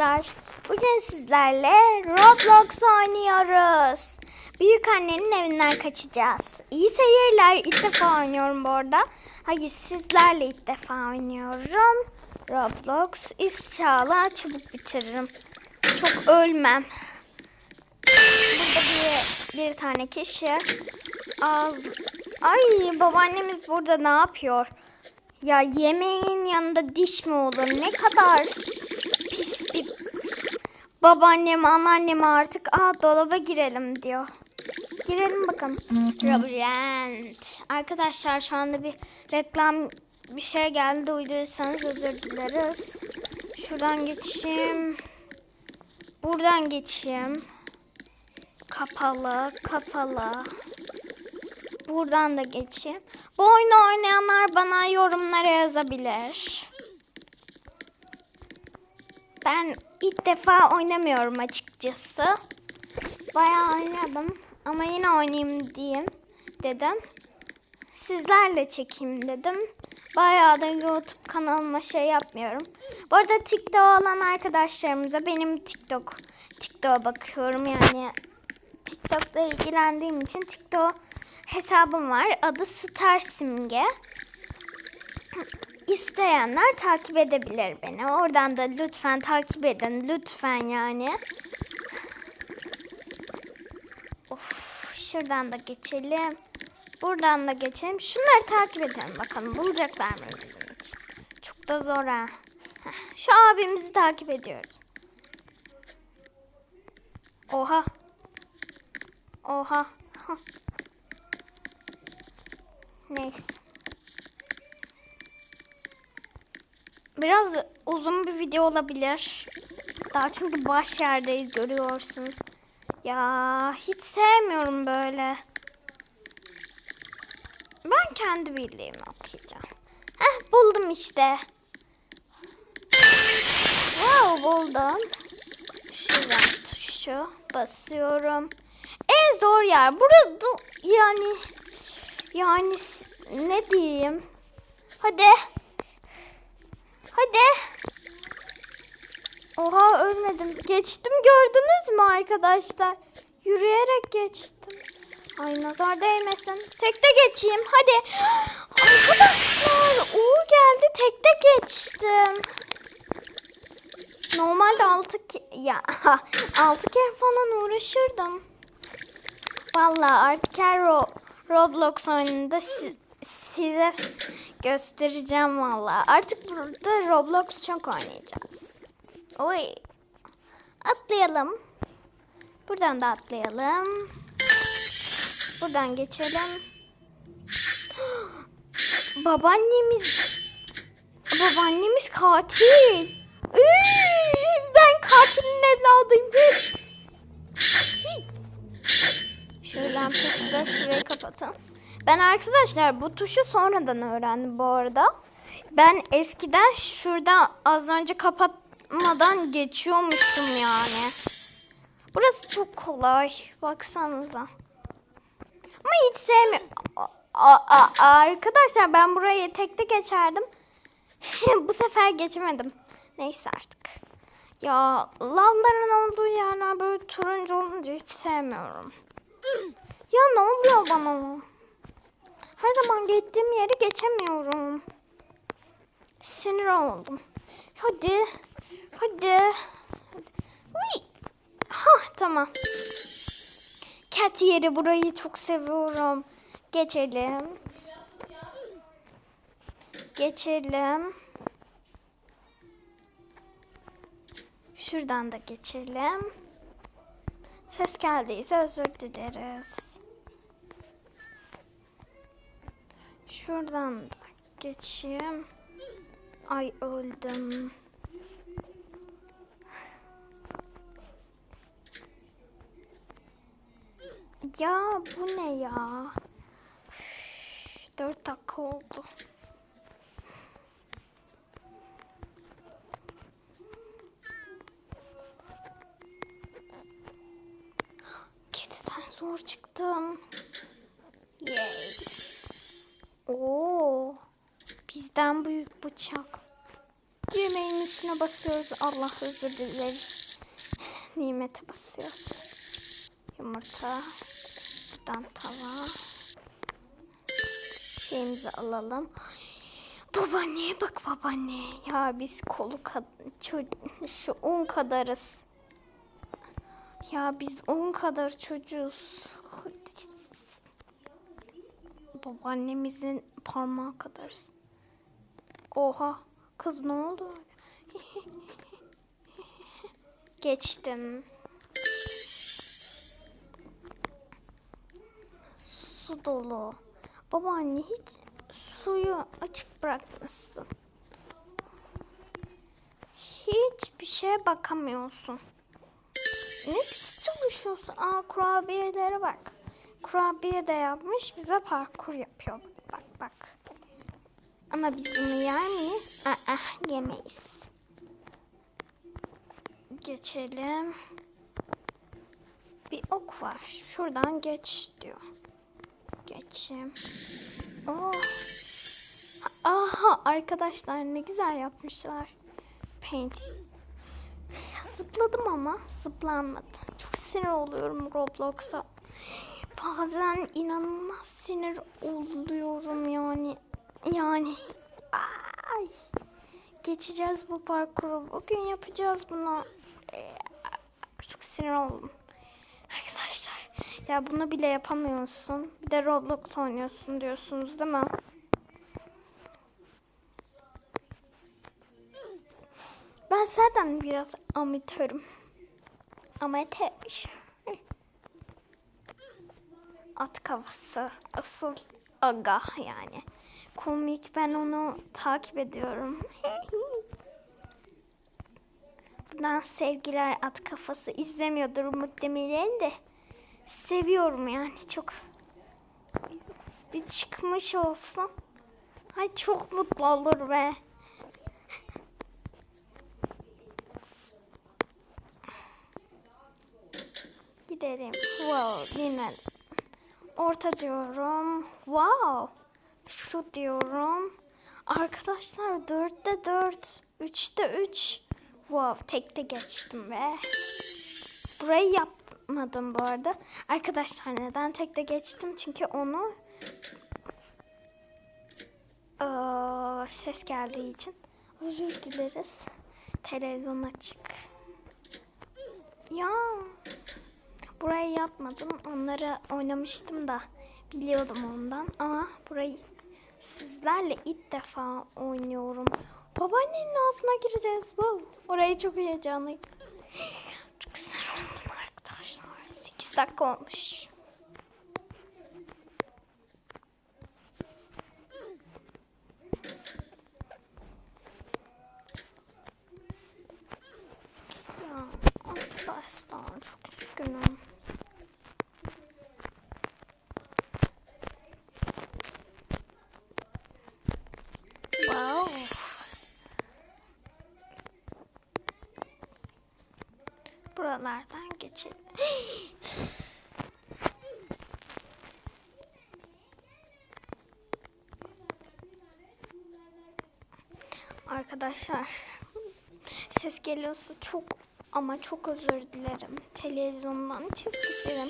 arkadaşlar. Bugün sizlerle Roblox oynuyoruz. Büyük annenin evinden kaçacağız. İyi seyirler. İlk defa oynuyorum bu arada. Hayır sizlerle ilk defa oynuyorum. Roblox inşallah çabuk bitiririm. Çok ölmem. Burada bir, bir tane kişi. Az... Ay babaannemiz burada ne yapıyor? Ya yemeğin yanında diş mi olur? Ne kadar babaannem, anneannem artık aa dolaba girelim diyor. Girelim bakalım. Labirent. Arkadaşlar şu anda bir reklam bir şey geldi. Duyduysanız özür dileriz. Şuradan geçeyim. Buradan geçeyim. Kapalı, kapalı. Buradan da geçeyim. Bu oyunu oynayanlar bana yorumlara yazabilir. Ben ilk defa oynamıyorum açıkçası. Bayağı oynadım ama yine oynayayım diyeyim dedim. Sizlerle çekeyim dedim. Bayağı da YouTube kanalıma şey yapmıyorum. Bu arada TikTok olan arkadaşlarımıza benim TikTok TikTok'a bakıyorum yani TikTok'la ilgilendiğim için TikTok hesabım var. Adı Star Simge. İsteyenler takip edebilir beni. Oradan da lütfen takip edin. Lütfen yani. Of, şuradan da geçelim. Buradan da geçelim. Şunları takip edelim bakalım. Bulacaklar mı bizim için? Çok da zor ha. Şu abimizi takip ediyoruz. Oha. Oha. Neyse. Biraz uzun bir video olabilir. Daha çünkü baş yerdeyiz görüyorsunuz. Ya hiç sevmiyorum böyle. Ben kendi bildiğimi okuyacağım. Heh buldum işte. Wow buldum. Şuradan tuşu basıyorum. En zor yer. Burada yani yani ne diyeyim? Hadi. Hadi. Oha ölmedim. Geçtim gördünüz mü arkadaşlar? Yürüyerek geçtim. Ay nazar değmesin. Tekte geçeyim. Hadi. Arkadaşlar Uğur geldi. Tekte geçtim. Normalde altı ya altı kere falan uğraşırdım. Vallahi artık her ro- Roblox oyununda si- size göstereceğim vallahi. Artık burada Roblox çok oynayacağız. Oy. Atlayalım. Buradan da atlayalım. Buradan geçelim. Babaannemiz Babaannemiz katil. Ben katilin evladıyım. Şuradan tuşu da şurayı kapatın. Ben arkadaşlar bu tuşu sonradan öğrendim bu arada. Ben eskiden şuradan az önce kapatmadan geçiyormuştum yani. Burası çok kolay. Baksanıza. Ama hiç sevmiyorum. Arkadaşlar ben burayı tekte geçerdim. bu sefer geçemedim. Neyse artık. Ya lavların olduğu yerler böyle turuncu olunca hiç sevmiyorum. Ya ne oluyor bana? Her zaman gittiğim yeri geçemiyorum. Sinir oldum. Hadi. Hadi. Hadi. Uy. Ha tamam. Cat yeri burayı çok seviyorum. Geçelim. Geçelim. Şuradan da geçelim. Ses geldiyse özür dileriz. Şuradan da geçeyim. Ay öldüm. Ya bu ne ya? Dört dakika oldu. Kediden zor çıktım. Oo. Bizden büyük bıçak. yemeğin üstüne basıyoruz. Allah özür dileriz. Nimete basıyoruz. Yumurta. Buradan tava. Şeyimizi alalım. Babaanneye bak babaanne. Ya biz kolu kad şu un kadarız. Ya biz on kadar çocuğuz. Babaannemizin parmağı kadarız. Oha kız ne oldu? Geçtim. Su dolu. Babaanne hiç suyu açık bırakmışsın. Hiçbir şeye bakamıyorsun. Ne pis çalışıyorsun? Aa kurabiyelere bak. Kurabiye de yapmış bize parkur yapıyor. Bak bak. Ama biz bunu yer miyiz? Aa, yemeyiz. Geçelim. Bir ok var. Şuradan geç diyor. Geçeyim. Oh. Aha arkadaşlar ne güzel yapmışlar. Paint. Zıpladım ama zıplanmadı. Çok sinir oluyorum Roblox'a. Bazen inanılmaz sinir oluyorum yani. Yani. Ay. Geçeceğiz bu parkuru. Bugün yapacağız bunu. Ee, Çok sinir oldum. Arkadaşlar ya bunu bile yapamıyorsun. Bir de Roblox oynuyorsun diyorsunuz değil mi? Ben zaten biraz amatörüm. Amatör. At kafası. Asıl aga yani. Komik ben onu takip ediyorum. Buradan sevgiler at kafası izlemiyordur muhtemelen de. Seviyorum yani çok. Bir çıkmış olsun. Ay çok mutlu olur be. Gidelim. Wow, yine. Orta diyorum. Wow. Şu diyorum. Arkadaşlar dörtte dört. Üçte üç. Wow, tekte geçtim be. Burayı yapmadım bu arada. Arkadaşlar neden tekte geçtim? Çünkü onu Aa, ses geldiği için özür dileriz. Televizyon açık. Ya burayı yapmadım. Onları oynamıştım da biliyordum ondan. Ama burayı sizlerle ilk defa oynuyorum. Babaannenin ağzına gireceğiz. Wow. Orayı çok heyecanlıyım. Çok güzel oldum arkadaşlar. 8 dakika olmuş. Ya arkadaşlar çok üzgünüm. Wow. Geçelim. Arkadaşlar ses geliyorsa çok ama çok özür dilerim. Televizyondan film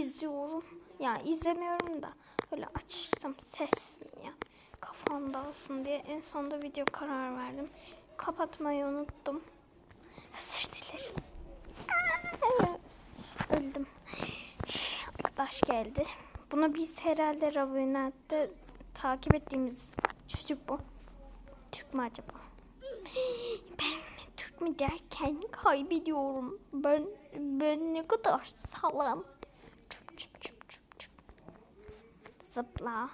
izliyorum. Ya izlemiyorum da böyle açtım ses ya kafam dağılsın diye en sonunda video karar verdim. Kapatmayı unuttum. Özür dileriz. Öldüm. Arkadaş geldi. Bunu biz herhalde Rabinet'te takip ettiğimiz çocuk bu. Türk mü acaba? Ben Türk mü derken kaybediyorum. Ben ben ne kadar salam. Çüp çüp çüp çüp çüp. Zıpla.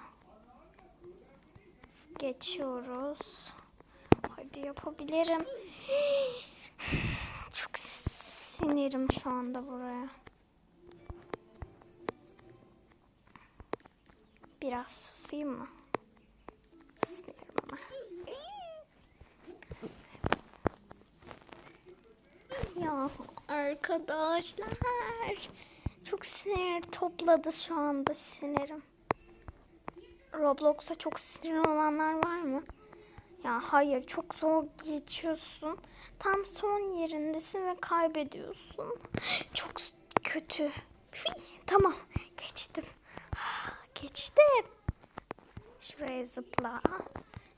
Geçiyoruz. Hadi yapabilirim. Çok sinirim şu anda buraya. Biraz susayım mı? Susmuyorum ama. Ya arkadaşlar. Çok sinir topladı şu anda sinirim. Roblox'a çok sinir olanlar var mı? Ya hayır çok zor geçiyorsun. Tam son yerindesin ve kaybediyorsun. Çok kötü. Tamam geçtim. Geçtim. Şuraya zıpla.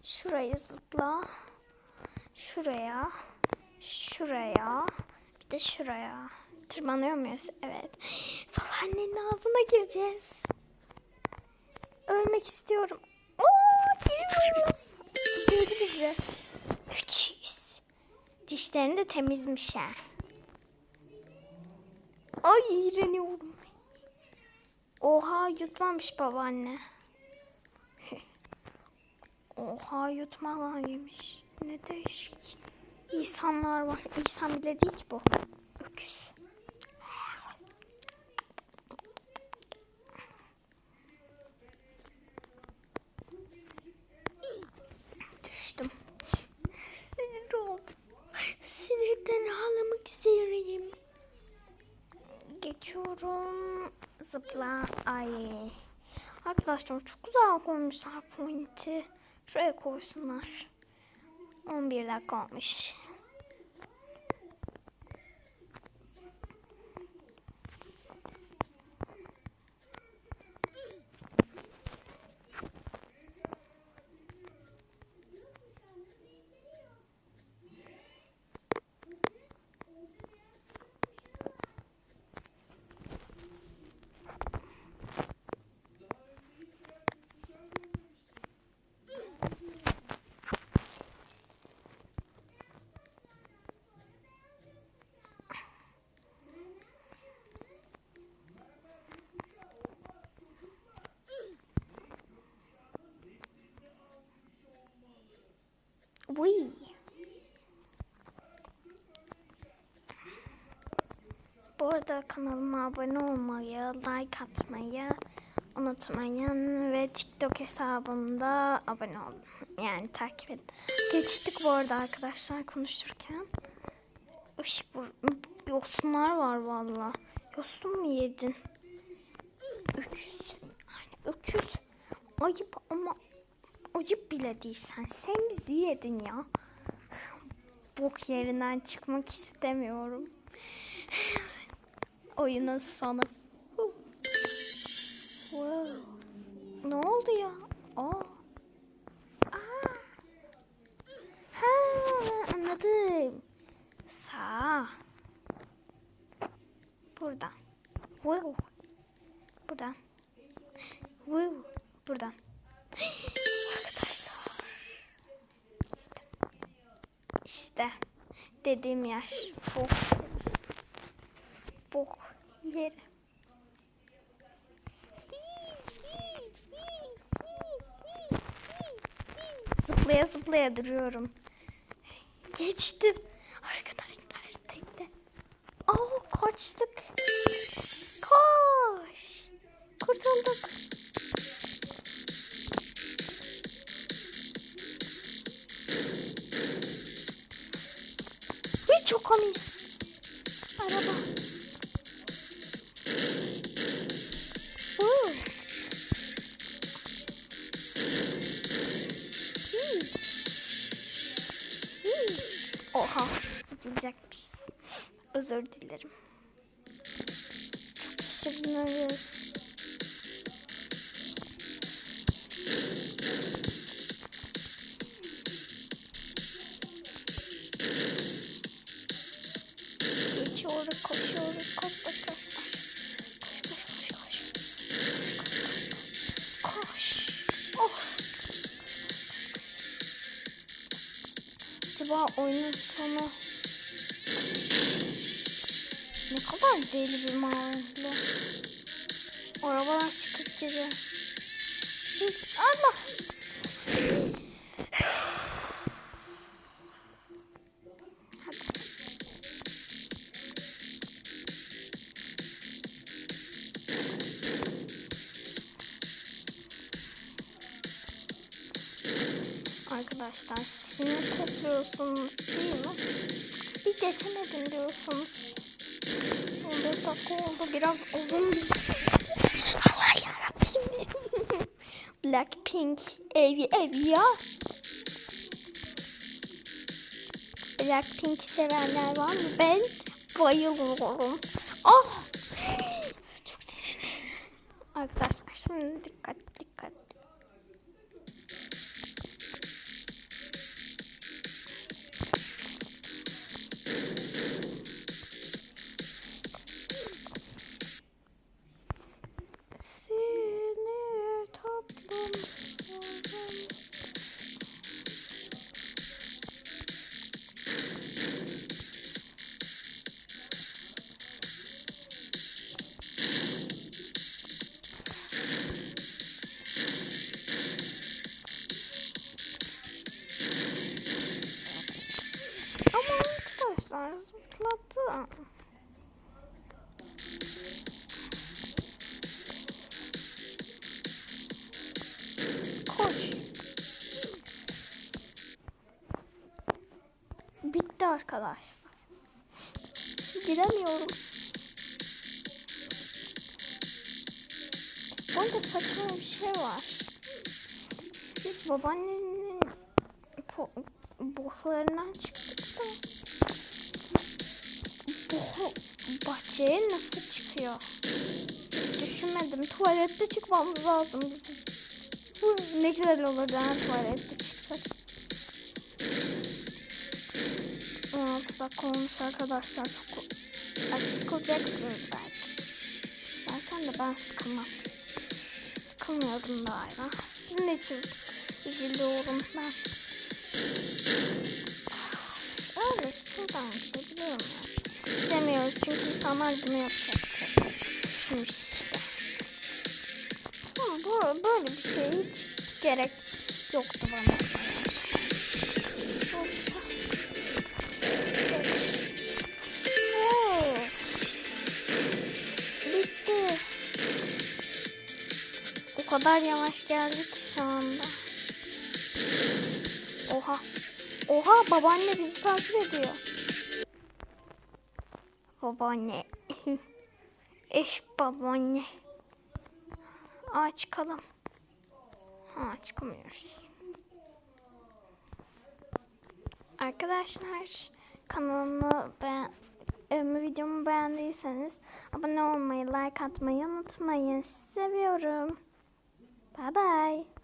Şuraya zıpla. Şuraya. Şuraya. Bir de şuraya. Tırmanıyor muyuz? Evet. Babaannenin ağzına gireceğiz. Ölmek istiyorum. Oo, giriyoruz. Gördü bizi. Öküz. Dişlerini de temizmiş ha. Ay iğreniyorum. Oha yutmamış babaanne. Oha yutmalar yemiş. Ne değişik. İnsanlar var. İnsan bile değil ki bu. Öküz. Düştüm. Sinir oldum. Sinirden ağlamak üzereyim. Geçiyorum. Zıpla. Ay. Arkadaşlar çok güzel koymuşlar pointi. Şuraya koysunlar. 11 dakika olmuş. Uy. Bu arada kanalıma abone olmayı, like atmayı unutmayın ve TikTok hesabımda abone olun. Yani takip edin. Geçtik bu arada arkadaşlar konuşurken. Uy, bu, yosunlar var valla. Yosun mu yedin? Öküz. Hani öküz. Ayıp ama ayıp bile değilsen. Sen bizi yedin ya. Bok yerinden çıkmak istemiyorum. Oyunun sonu. Wow. Ne oldu ya? Aa. Aa. Ha, anladım. Sağ. Buradan. Wow. Buradan. Wow. Buradan. Dediğim yer. Bok. Bok yeri. Zıplaya zıplaya duruyorum. Geçtim. Arkadaşlar tekte. Aa kaçtık. Koş. Kurtulduk. Çok komik. Araba. Oo. Hmm. Hmm. Oha zıplayacakmışız. Özür dilerim. Çok şirinleriz. Oyunun sonu ne kadar deli bir mahalle. Arabalar çıkıp gidiyor. Hı, Allah yarabbim. Blackpink evi evi ya. Blackpink sevenler var mı? Ben bayılıyorum. Ah! Oh! Çok seviyorum. Arkadaşlar şimdi dikkat arkadaşlar. Giremiyorum. Burada saçma bir şey var. Biz babaannenin bohlarından çıktık da bohu bahçeye nasıl çıkıyor? Düşünmedim. Tuvalette çıkmamız lazım bizim. Bu ne güzel olur yani tuvalette dakika olmuş arkadaşlar. Ay, sıkılacaksınız belki. Zaten de ben sıkılmam. Sıkılmıyordum galiba. Sizin için üzülüyorum ben. Evet, şuradan gidebiliyorum ya. Gidemiyoruz çünkü insanlar bunu yapacaktı. Düşünmüş işte. Ama böyle bir şey hiç gerek yoktu bana. Kadar yavaş geldik ki şu anda. Oha. Oha babaanne bizi takip ediyor. Babaanne. Eş babaanne. Aa çıkalım. Ha çıkamıyoruz. Arkadaşlar kanalımı beğen e, videomu beğendiyseniz abone olmayı, like atmayı unutmayın. Seviyorum. 拜拜。